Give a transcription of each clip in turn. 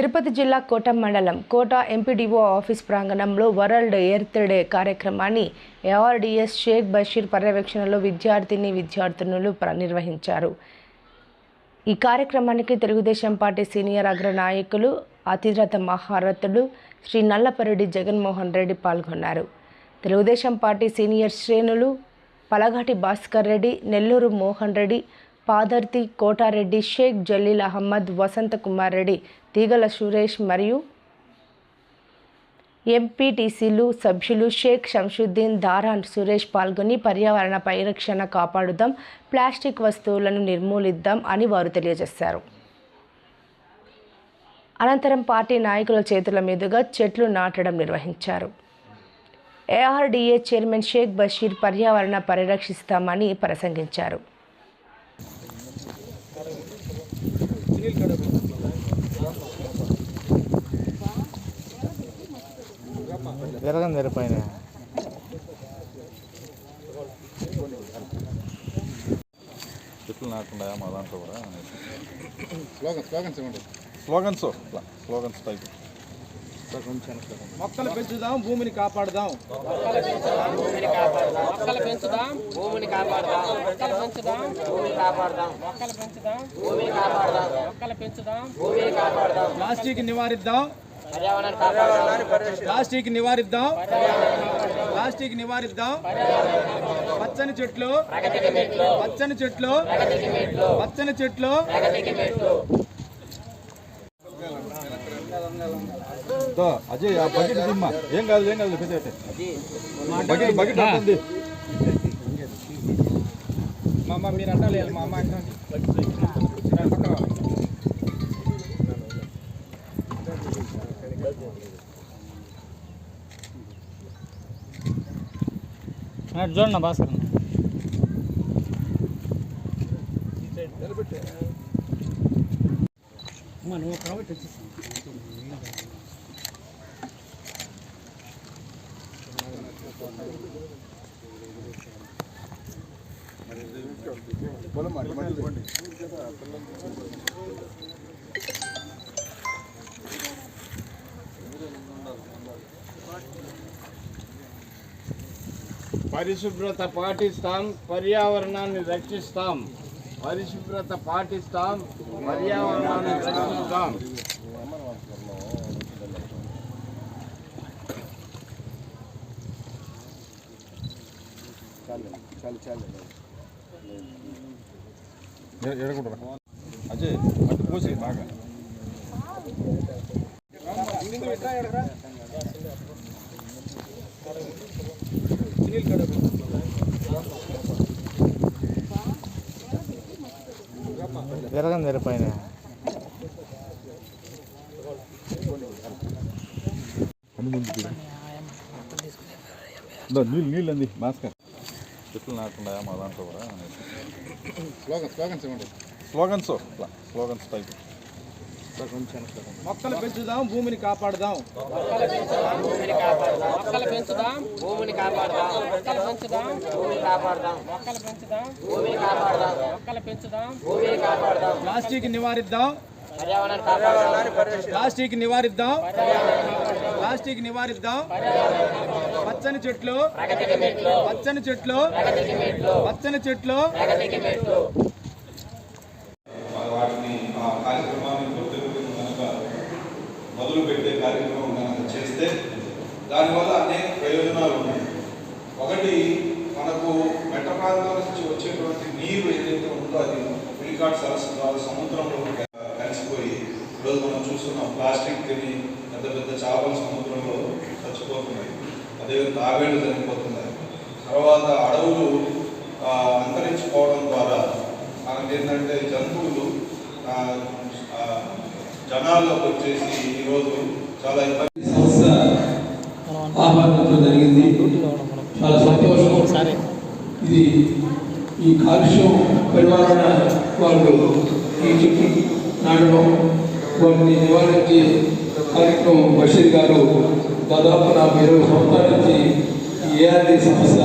తిరుపతి జిల్లా కోట మండలం Kota MPDO office ప్రాంగణంలో వరల్డ్ ఎర్త్ డే కార్యక్రమాన్ని ఏఆర్డీఎస్ షేక్ బషీర్ పర్యవేక్షణలో విద్యార్థిని విద్యార్థినులు నిర్వహించారు. ఈ కార్యక్రమానికి తెలుగుదేశం పార్టీ సీనియర్ అగ్ర నాయకులు అతిరథ మహారథుడు శ్రీ నల్లపరెడ్డి జగన్మోహన్ రెడ్డి పాల్గొన్నారు. తెలుగుదేశం పార్టీ సీనియర్ శ్రేణులు పలగాటి భాస్కర్ రెడ్డి నెల్లూరు మోహన్ రెడ్డి పాదర్తి కోటారెడ్డి షేక్ జలీల్ అహ్మద్ వసంత కుమార్ రెడ్డి తీగల సురేష్ మరియు ఎంపీటీసీలు సభ్యులు షేక్ శంషుద్దీన్ దారాన్ సురేష్ పాల్గొని పర్యావరణ పరిరక్షణ కాపాడుదాం ప్లాస్టిక్ వస్తువులను నిర్మూలిద్దాం అని వారు తెలియజేశారు. అనంతరం పార్టీ నాయకుల చేతుల మీదుగా చెట్లు నాటడం నిర్వహించారు. ఏఆర్డీఏ చైర్మన్ షేక్ బషీర్ పర్యావరణ పరిరక్షిస్తామని ప్రసంగించారు. జరగండి జర పైన చెట్లు నాకుండా మా దాంట్లో కూడా? స్లోగన్ స్లోగన్స్ ఇవ్వండి స్లోగన్స్ స్లోగన్స్ టైప్. మొక్కలు పెంచుదాం భూమిని కాపాడుదాం. మొక్కలు పెంచుదాం భూమిని కాపాడదాం. మొక్కలు పెంచుదాం భూమిని కాపాడదాం మొక్కలు పెంచుదాం భూమిని కాపాడదాం మొక్కలు పెంచుదాం భూమిని కాపాడదాం ప్లాస్టిక్ నివారిద్దాం. ప్లాస్టిక్ నివారిద్దాం. ప్లాస్టిక్ నివారిద్దాం. పచ్చని చెట్లు. పచ్చని చెట్లు. పచ్చని చెట్లు. అజయ్ ఆ బకెట్ దిమ్మా. ఏం కాదు ఏం కాదు పెద్ద బకెట్ బకెట్ ఉంటుంది మా అమ్మ మీరు అంటాలి మా అమ్మ అంటాలి అటు రా. చూడండి భాస్కర్ పరిశుభ్రత పాటిస్తాం పర్యావరణాన్ని రక్షిస్తాం పరిశుభ్రత పాటిస్తాం పర్యావరణాన్ని రక్షిస్తాం ఎడకుంటారా అజయ్ అటు పోసి బాగా జరగండి జర పైన. అన్ని ముందు చూడు. దో, నీళ్ళు నీళ్ళు అంది భాస్కర్ చెట్లు నాకుండా మా దాంట్లో కూడా స్లోగన్ స్లోగన్స్ ఇవ్వండి స్లోగన్స్ స్లోగన్స్ టైప్. మొక్కలు పెంచుదాం భూమిని కాపాడుదాం. మొక్కలు పెంచుదాం భూమిని కాపాడదాం. మొక్కలు పెంచుదాం భూమిని కాపాడదాం. మొక్కలు పెంచుదాం భూమిని కాపాడదాం. మొక్కలు పెంచుదాం భూమిని కాపాడదాం. ప్లాస్టిక్ నివారిద్దాం. ప్లాస్టిక్ నివారిద్దాం. ప్లాస్టిక్ నివారిద్దాం. పచ్చని చెట్లు. పచ్చని చెట్లు. పచ్చని చెట్లు వాటిని ఆ కార్యక్రమాన్ని గుర్తింపు కనుక మొదలు పెట్టే కార్యక్రమం కనుక చేస్తే దానివల్ల అనేక ప్రయోజనాలు ఉన్నాయి. ఒకటి మనకు మెట్ట ప్రాంతం నుంచి వచ్చేటువంటి నీరు ఏదైతే ఉందో అది పిలికాట్ సరస్సు ద్వారా సముద్రంలో కలిసిపోయి ఈరోజు మనం చూస్తున్నాం ప్లాస్టిక్ తిని పెద్ద పెద్ద చేపలు సముద్రంలో చచ్చిపోతున్నాయి. అదేవిధంగా తాబేళ్ళు చనిపోతున్నాయి. తర్వాత అడవులు అంతరించిపోవడం ద్వారా మనకి ఏంటంటే జంతువులు జనాల్లోకి వచ్చేసి ఈరోజు చాలా ఇబ్బంది. సంస్థ ఆహ్వానించడం జరిగింది. చాలా సంతోషం. ఇది ఈ కాలుష్యం పరిమాణ వాళ్ళు ఈ చెట్టు నాటడం వాటిని నివారించే కార్యక్రమం బషీర్ గారు దాదాపు నాకు ఇరవై సంవత్సరాల నుంచి ఈ ఏఆర్డి సంస్థ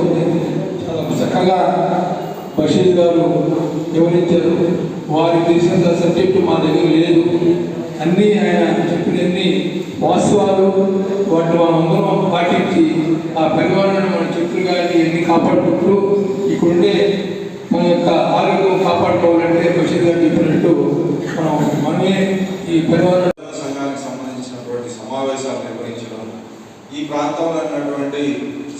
ఉంది. చాలా చక్కగా బషీర్ గారు వివరించారు వారికి తెలిసినంత సబ్జెక్టు మా దగ్గర లేదు. అన్నీ ఆయన చెప్పినన్ని వాస్తవాలు వాటిని మనం అందరం పాటించి ఆ పరిమాణాన్ని మన చెట్లు కానీ ఎన్ని కాపాడుకుంటూ ఇక్కడుండే మన యొక్క ఆరోగ్యం కాపాడుకోవాలంటే బషీర్ గారు చెప్పినట్టు మనం మనమే ఈ పరిమాణం సంఘానికి సంబంధించినటువంటి సమావేశాలు నిర్వహించడం ఈ ప్రాంతంలో ఉన్నటువంటి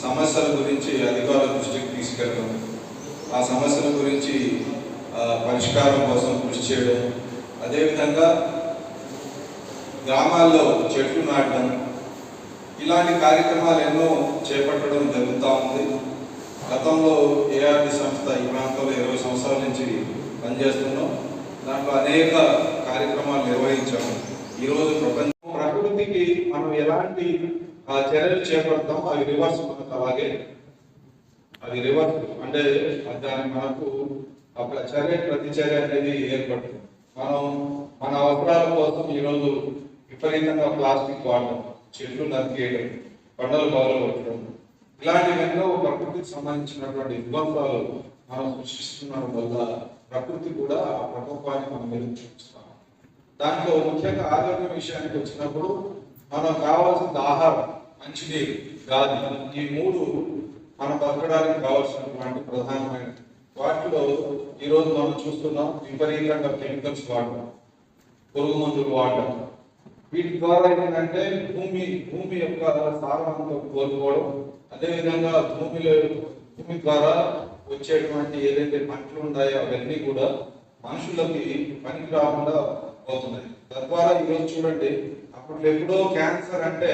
సమస్యల గురించి అధికారుల దృష్టికి తీసుకెళ్ళడం ఆ సమస్యల గురించి పరిష్కారం కోసం కృషి చేయడం అదేవిధంగా గ్రామాల్లో చెట్లు నాటడం ఇలాంటి కార్యక్రమాలు ఎన్నో చేపట్టడం జరుగుతూ ఉంది. గతంలో ఏఆర్డి సంస్థ ఈ ప్రాంతంలో ఇరవై సంవత్సరాల నుంచి పనిచేస్తున్నాం. దాంట్లో అనేక కార్యక్రమాలు నిర్వహించాము. ఈరోజు ప్రపంచ ప్రకృతికి మనం ఎలాంటి ఆ, చర్యలు చేపడతాం అవి రివర్స్ మనకు అలాగే అది రివర్స్ అంటే దాని మనకు ఒక చర్య ప్రతిచర్య అనేది ఏర్పడుతుంది. మనం మన అవసరాల కోసం ఈరోజు విపరీతంగా ప్లాస్టిక్ వాడడం చెట్లు నరికేయడం పంటలు బాగా పెట్టడం ఇలాంటివి ప్రకృతికి సంబంధించినటువంటి విధ్వంసాలు మనం సృష్టిస్తున్న వల్ల ప్రకృతి కూడా ఆ ప్రకోపాన్ని మనం మీద చూపిస్తాం. దాంట్లో ముఖ్యంగా ఆరోగ్యం విషయానికి వచ్చినప్పుడు మనం కావాల్సిన ఆహారం మంచినీరు గాలి. ఈ మూడు మనం బతకడానికి కావాల్సినటువంటి ప్రధానమైన వాటిలో ఈరోజు మనం చూస్తున్నాం విపరీతంగా కెమికల్స్ వాడడం పురుగు మందులు వాడడం వీటి ద్వారా ఏంటంటే భూమి భూమి యొక్క సారవంతం కోల్పోవడం అదేవిధంగా భూమిలో భూమి ద్వారా వచ్చేటువంటి ఏదైతే పంటలు ఉన్నాయో అవన్నీ కూడా మనుషులకి పనికి రాకుండా పోతున్నాయి. తద్వారా ఈరోజు చూడండి అప్పుడు ఎప్పుడో క్యాన్సర్ అంటే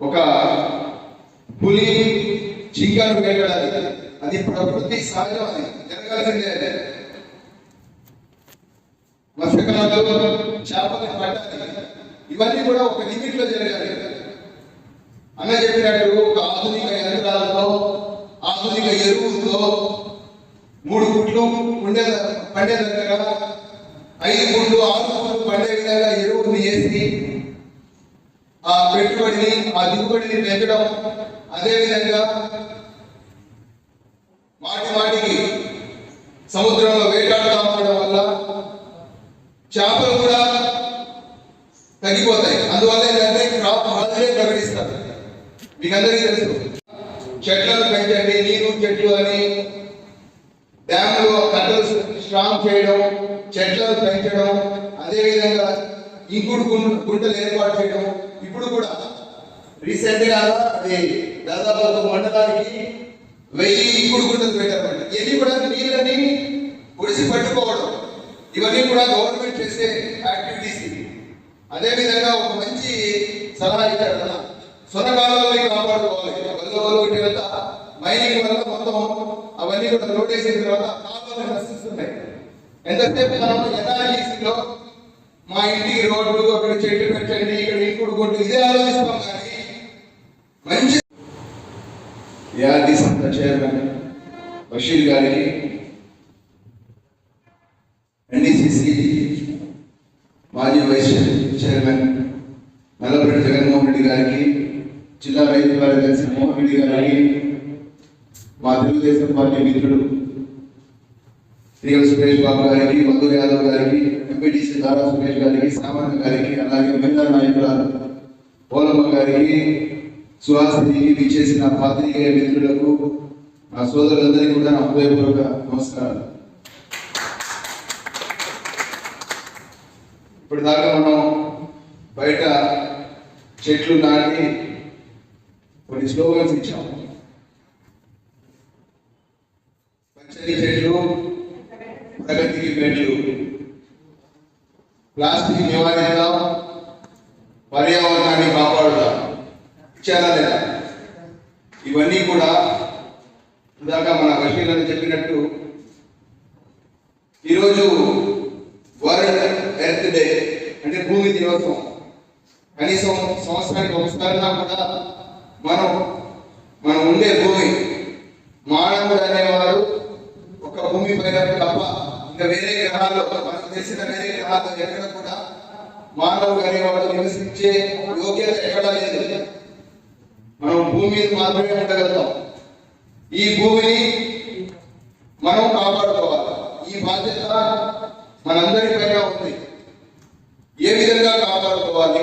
ఒక పులి జింకను వేటాడాలి అది ప్రకృతి సహజం అది. జరగాల్సిందే. అది మత్స్యకారులు చేపలు పట్టాలి. ఇవన్నీ కూడా ఒక లిమిట్లో జరగాలి. అన్న చెప్పినట్టు ఒక ఆధునిక యంత్రాలతో ఆధునిక ఎరువులతో మూడు గుట్లు ఉండే పండే దగ్గర ఐదు గుట్లు ఆరు గుట్లు పండే విధంగా ఎరువుని వేసి ఆ పెట్టుబడిని ఆ దిగుబడిని పెంచడం. అదేవిధంగా మీకు అందరికీ తెలుసు. చెట్లను పెంచండి నీరు చెట్లు అని డ్యామ్లు కట్టలు స్ట్రాంగ్ చేయడం చెట్లను పెంచడం అదేవిధంగా ఇంకుడు గుంటలు ఏర్పాటు చేయడం ఇప్పుడు కూడా రీసెంట్గా అది దాదాపు ఒక మండలానికి వెయ్యి ఇంకుడు గుంటలు పెట్టారంట ఇవన్నీ కూడా నీళ్ళని ఒడిసి పట్టుకోవడం. ఇవన్నీ కూడా గవర్నమెంట్ చేసే యాక్టివిటీస్ అదేవిధంగా ఒక మంచి సలహా ఇచ్చారు అన్న సొనకాలంలో కాపాడుకోవాలి. గొల్లవలు ఇటుకంతా మైనింగ్ వల్ల మొత్తం అవన్నీ కూడా లోడ్ వేసిన తర్వాత కాలువలు నశిస్తున్నాయి. ఎంతసేపు మనం ఎన్ఆర్ఈసీలో మా ఇంటికి రోడ్డు అక్కడ చెట్టు పెట్టండి ఇక్కడ ఇంకుడు కొట్టు ఇదే ఆలోచిస్తాం కానీ మంచి యాది సంస్థ చైర్మన్ బషీర్ గారికి ఎన్డీసీసీ మాజీ వైస్ చైర్మన్ నల్లపరెడ్డి జగన్మోహన్ రెడ్డి గారికి జిల్లా రైతు కార్యదర్శి మా తెలుగుదేశం పార్టీ మిత్రుడు శ్రీకల్ సురేష్ బాబు గారికి మధుర్ యాదవ్ గారికి ఎంపీటీసీ దారా సురేష్ గారికి సామాన్య గారికి అలాగే మహిళా నాయకురాలు పోలమ్మ గారికి సుహాసినికి విచ్చేసిన పాత్రికేయ మిత్రులకు నా సోదరులందరికీ కూడా నా హృదయపూర్వక నమస్కారాలు. ఇప్పుడు దాకా మనం బయట చెట్లు నాటి కొన్ని స్లోగన్స్ ఇచ్చాం. పచ్చని చెట్లు ప్రగతికి మెట్లు. ప్లాస్టిక్ నివారిద్దాం పర్యావరణాన్ని కాపాడుదాం. ఇచ్చారా లేదా? ఇవన్నీ కూడా ఇందాక మన బషీర్ చెప్పినట్టు ఈరోజు వరల్డ్ ఎర్త్ డే అంటే భూమి దినోత్సవం. కనీసం సంవత్సరానికి ఒకసారినా కూడా మనం మనం ఉండే భూమి మానవుడు అనేవాడు ఒక భూమి పైన తప్ప ఇంకా వేరే గ్రహాల్లో మనకు తెలిసిన వేరే గ్రహాల్లో ఎక్కడ కూడా మానవుడు అనేవాడు నివసించే యోగ్యత ఎక్కడా లేదు. మనం భూమి మీద మాత్రమే ఉండగలుగుతాం. ఈ భూమిని మనం కాపాడుకోవాలి ఈ బాధ్యత మన మనందరిపైన ఉంది ఏ విధంగా కాపాడుకోవాలి